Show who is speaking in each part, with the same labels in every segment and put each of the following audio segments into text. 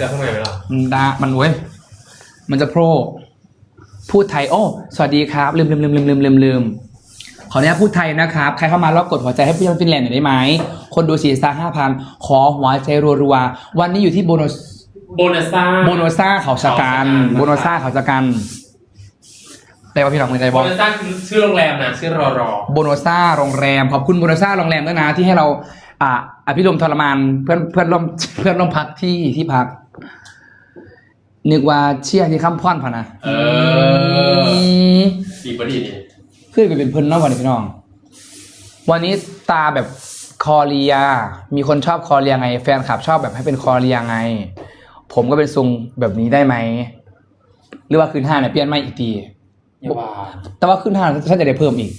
Speaker 1: จะข้างในไหมล่ะ
Speaker 2: มันดามันเว้ย มันจะโปรพูดไทย โอ้ สวัสดีครับ ลืมลืมลืมลืมลืมลืมลืมขออนุญาตพูดไทยนะครับ ใครเข้ามาแล้วกดหัวใจให้พี่ยอนฟินแลนด์หน่อยได้ไหม คนดูสี่สตาร์ห้าพันขอหัวใจรัวๆ วันนี้อยู่ที่โบโนส
Speaker 1: โบนัสซ่า
Speaker 2: โบโนซ่าเขาชะกัน
Speaker 1: เขาชะกัน
Speaker 2: โบโนซ่าเขาชะกันได้ป่ะพี่น้องมือใจ
Speaker 1: โบบ
Speaker 2: อล
Speaker 1: นัสซ่าคือชื่อโรงแรมนะชื่อรอรอ
Speaker 2: โบโนซ่าโรงแรม ขอบคุณโบโนซ่าโรงแรมด้วยนะที่ให้เรา อ่าอภิรมย์ทรมานเพื่อนเพื่อนร่วมเพื่อนร่วมพักที่ที่พัก นึกว่าเชี่ยที่ข้ามพ่อนพะนะ
Speaker 1: เออดีปะดีนี่
Speaker 2: ขึ้นไปเป็นเพิ่นเนอกวันนี้พี่น้อง วันนี้ตาแบบคอเรีย มีคนชอบคอเรียไง แฟนคลับชอบแบบให้เป็นคอเรียไง ผมก็เป็นทรงแบบนี้ได้ไหม หรือว่าขึ้นห้าเนี่ยเปลี่ยนไม่อีกที
Speaker 1: อย่าว่า
Speaker 2: แต่ว่าขึ้นห้าถ้าจะได้เพิ่มอีก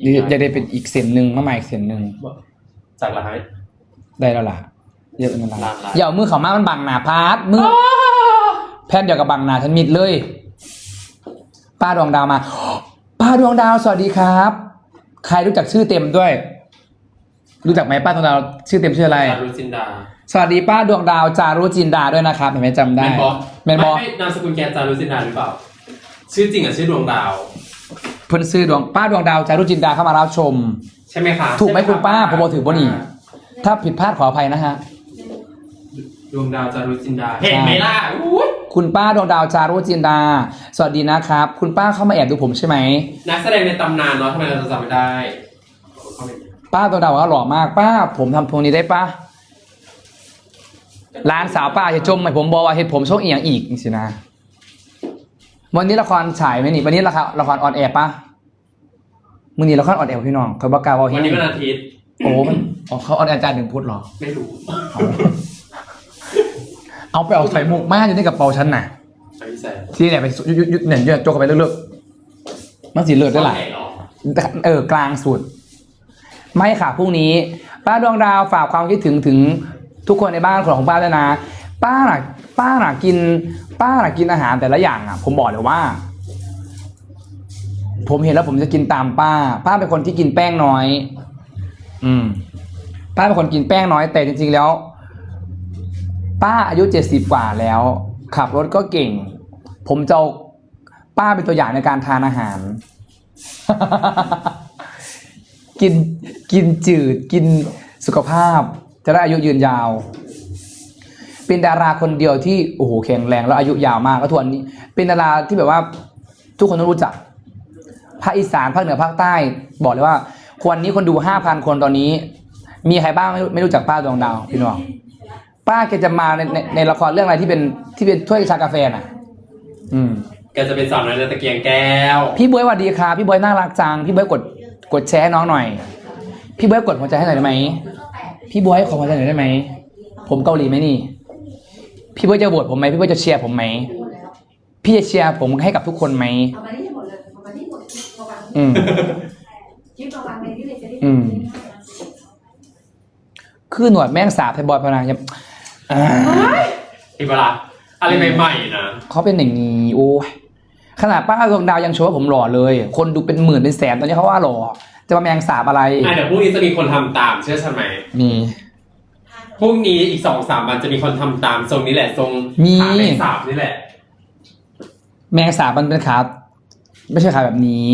Speaker 2: หรือจะได้เป็นอีกเส้นหนึ่งมาใหม่อีกเส้นหนึ่ง
Speaker 1: จากละไห้
Speaker 2: ได้แล้วล่ะเยอะนั่นละ
Speaker 1: ล้านล้าน
Speaker 2: อย่าเอามือเขามามันบังหนาพาร์ทมือ แพทย์เดียวกับบังหนาฉันมิดเลย ป้าดวงดาวมา ป้าดวงดาวสวัสดีครับ ใครรู้จักชื่อเต็มด้วย รู้จักไหมป้าดวงดาวชื่อเต็มชื่ออะไร
Speaker 1: จารุจินดา
Speaker 2: สวัสดีป้าดวงดาวจารุจินดาด้วยนะครับเห็นไหมจำได้
Speaker 1: แมนบอ
Speaker 2: แมนบอ
Speaker 1: ไม่นามสกุลแกจารุจินดาหรือเปล่า ชื่อจริงอะชื่อดวงดาว
Speaker 2: เพิ่นซื้อดวงป้าดวงดาวจารุจินดาเข้ามารับชม
Speaker 1: ใช่ไหมคะ
Speaker 2: ถูกไหมคุณป้าผมบอกถือบ่นี่ถ้าผิดพลาดขออภัยนะฮะ
Speaker 1: ดวงดาวจารุจินดา เห็นไหมล่ะอุ๊ย
Speaker 2: คุณป้าดวงดาวจารุจินดา สวัสดีนะครับ คุณป้าเข้ามาแอบดูผมใช่ไหม
Speaker 1: นักแสดงในตำนานเนาะทำไมเราจะจำไม่ได้เข้าไป
Speaker 2: ป้าดวงดาวว่าหล่อมากป้า ผมทำพวงนี้ได้ป้าร้านสาวป้าจะจมไหมผมบอกว่าเห็ดผมช่วงอีกอย่างอีกนี่สินะ วันนี้ละครฉายไหมนี่ วันนี้ละครละครออนแอร์ปะมึงนี่ละครออนแอร์พี่น้องเขาบอกกล่าวว่า
Speaker 1: วันนี้วันอาทิตย์
Speaker 2: โอ้มันอ๋อเขาออนแอร์จานหนึ่งพุธเหรอ
Speaker 1: ไม่รู้
Speaker 2: เอาไปเอาใส่หมวกมาอยู่ในกระเป๋าฉันน่ะ
Speaker 1: อันนี้ใส่
Speaker 2: ที่เนี่ยไปยุดยุดยุดเนี่ยยุดโจกเข้าไปเรื่อยๆมันสีเลือดได้หลาย
Speaker 1: เหรอ
Speaker 2: เออกลางสุด ไม่ค่ะพรุ่งนี้ ป้าดวงดาวฝากความคิดถึงถึงทุกคนในบ้านของป้าด้วยนะ ป้าน่ะป้าน่ะกิน ป้าน่ะกินอาหารแต่ละอย่างอะ ผมบอกเลยว่า ผมเห็นแล้วผมจะกินตามป้า ป้าเป็นคนที่กินแป้งน้อย อืม ป้าเป็นคนกินแป้งน้อยแต่จริงๆแล้ว ป้าอายุเจ็ดสิบกว่าแล้ว ขับรถก็เก่ง ผมจะป้าเป็นตัวอย่างในการทานอาหาร กินกินจืดกินสุขภาพ จะได้อายุยืนยาว เป็นดาราคนเดียวที่โอ้โหแข็งแรงแล้วอายุยาวมากก็ทวนนี้ เป็นดาราที่แบบว่าทุกคนต้องรู้จักภาคอีสานภาคเหนือภาคใต้ บอกเลยว่าวันนี้คนดูห้าพันคนตอนนี้ มีใครบ้างไม่รู้ไม่รู้จักป้าดวงดาวพี่น้อง ป้าแกจะมาในในในละครเรื่องอะไรที่เป็นที่เป็นถ้วยชากาแฟน่ะ อืม
Speaker 1: แกจะเป็นสาวน้อยในตะเกียงแก้ว
Speaker 2: พี่บวยสวัสดีครับพี่บวยน่ารักจังพี่บวยกดกดแชร์ให้น้องหน่อย พี่บวยกดหัวใจให้หน่อยได้ไหมพี่บวยขอหัวใจหน่อยได้ไหมผมเกาหลีไหมนี่ พี่บวยจะโหวตผมไหมพี่บวยจะเชียร์ผมไหมพี่จะเชียร์ผมให้กับทุกคนไหม
Speaker 3: เอามานี่ให้หมดเลยเอามานี่หมดเอาวาง
Speaker 2: อืม
Speaker 3: คลิปเอาวางในที่เลยจะได้
Speaker 2: อืม คือหนวดแม่งสาบไทยบอยพนังยัง อ่า
Speaker 1: อีกเวลาอะไรใหม่ๆนะ
Speaker 2: เขาเป็นอย่างนี้โอ้ยขนาดป้าดวงดาวยังโชว์ว่าผมหล่อเลย คนดูเป็นหมื่นเป็นแสนตอนนี้เขาว่าหล่อ จะมาแมงสาบอะไร
Speaker 1: อะเดี๋ยวพรุ่งนี้จะมีคนทำตามเชื่อฉันไหม
Speaker 2: มี
Speaker 1: พรุ่งนี้อีกสองสามวันจะมีคนทำตามทรงนี้แหละทรง
Speaker 2: มี
Speaker 1: ขาเลขสามนี่แหละ
Speaker 2: แมงสาบมันเป็นขาไม่ใช่ขาแบบนี้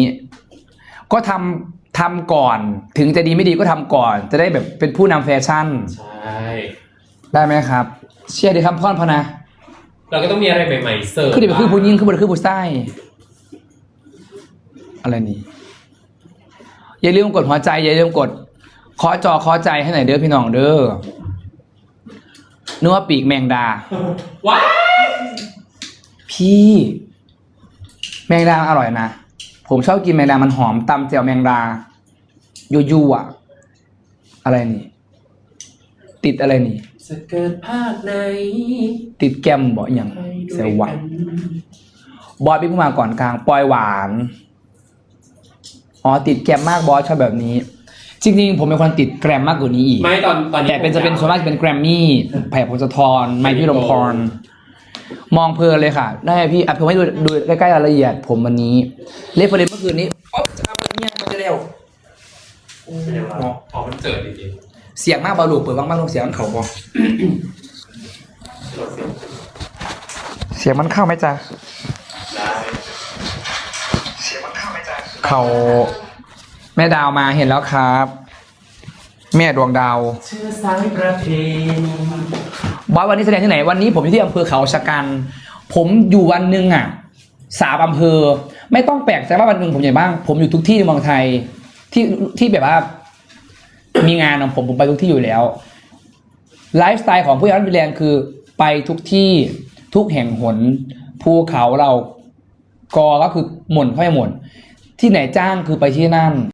Speaker 2: ก็ทำทำก่อน ถึงจะดีไม่ดีก็ทำก่อน จะได้แบบเป็นผู้นำแฟชั่น
Speaker 1: ใช่
Speaker 2: ได้ไหมครับ เชียร์ดีครับพ่อนพอนะ
Speaker 1: เราก็ต้องมีอะไรใหม่ๆเสิร์ฟ
Speaker 2: คือเดี๋ยวไปคือผู้ยิ่งคือบนคือผู้ใต้อะไรนี่ อย่าลืมกดหัวใจ อย่าลืมกดขอจอขอใจให้หน่อยเด้อพี่น้องเด้อเนื้อปีกแมงดา
Speaker 1: ว้าย
Speaker 2: พี่ แมงดาอร่อยนะ ผมชอบกินแมงดา มันหอมตำแจ่วแมงดายูยูอะ อะไรนี่ ติดอะไรนี่
Speaker 1: จะเกิดภาคไหน
Speaker 2: ติดแกมบ่อย่าง
Speaker 1: ให้ด้
Speaker 2: เซ
Speaker 1: วย
Speaker 2: ลวั
Speaker 1: กัน
Speaker 2: บอสพี่ผู้มาก่อนกลางปอยหวาน อ๋อติดแกรมมากบอสชอบแบบนี้ จริงๆ ผมเป็นคนติดแกรมมากกว่านี้อีก
Speaker 1: ไม่ตอนตอนนี้
Speaker 2: แต่เป็นจะเป็นส่วนมากจะเป็นแกรมมี่แผ่พงศธรไมค์พี่ลมพร มองเพลินเลยค่ะ ได้พี่อะผมให้ดูดูใกล้ๆรายละเอียดผมวันนี้ เลฟเฟอร์เรนเมื่อคืนนี้อ๊อบจะทำอะไรเนี่ยมันจะเร็ว
Speaker 1: เดี๋ยวเราอ๋อมันเจิดจริง
Speaker 2: เสียงมากบอลลูเปิดบ้างบ้างลงเสียงมันเขาบอเสียงมันเข้าไหมจ๊ะ
Speaker 1: ได้
Speaker 2: เขาแม่ดาวมาเห็นแล้วครับ แม่ดวงดาว
Speaker 1: ชื่อสายประเพณี
Speaker 2: บอสวันนี้แสดงที่ไหนวันนี้ผมอยู่ที่อำเภอเขาชะกัน ผมอยู่วันหนึ่งอะสามอำเภอ ไม่ต้องแปลกใจว่าวันหนึ่งผมอย่างบ้าง ผมอยู่ทุกที่ในเมืองไทยที่ที่แบบว่า มีงานของผมผมไปทุกที่อยู่แล้วไลฟ์สไตล์ของผู้ยานวิแลนคือไปทุกที่ทุกแห่งหนภูเขาเรากอก็คือหม่นเข้าไปหม่นที่ไหนจ้างคือไปที่นั่น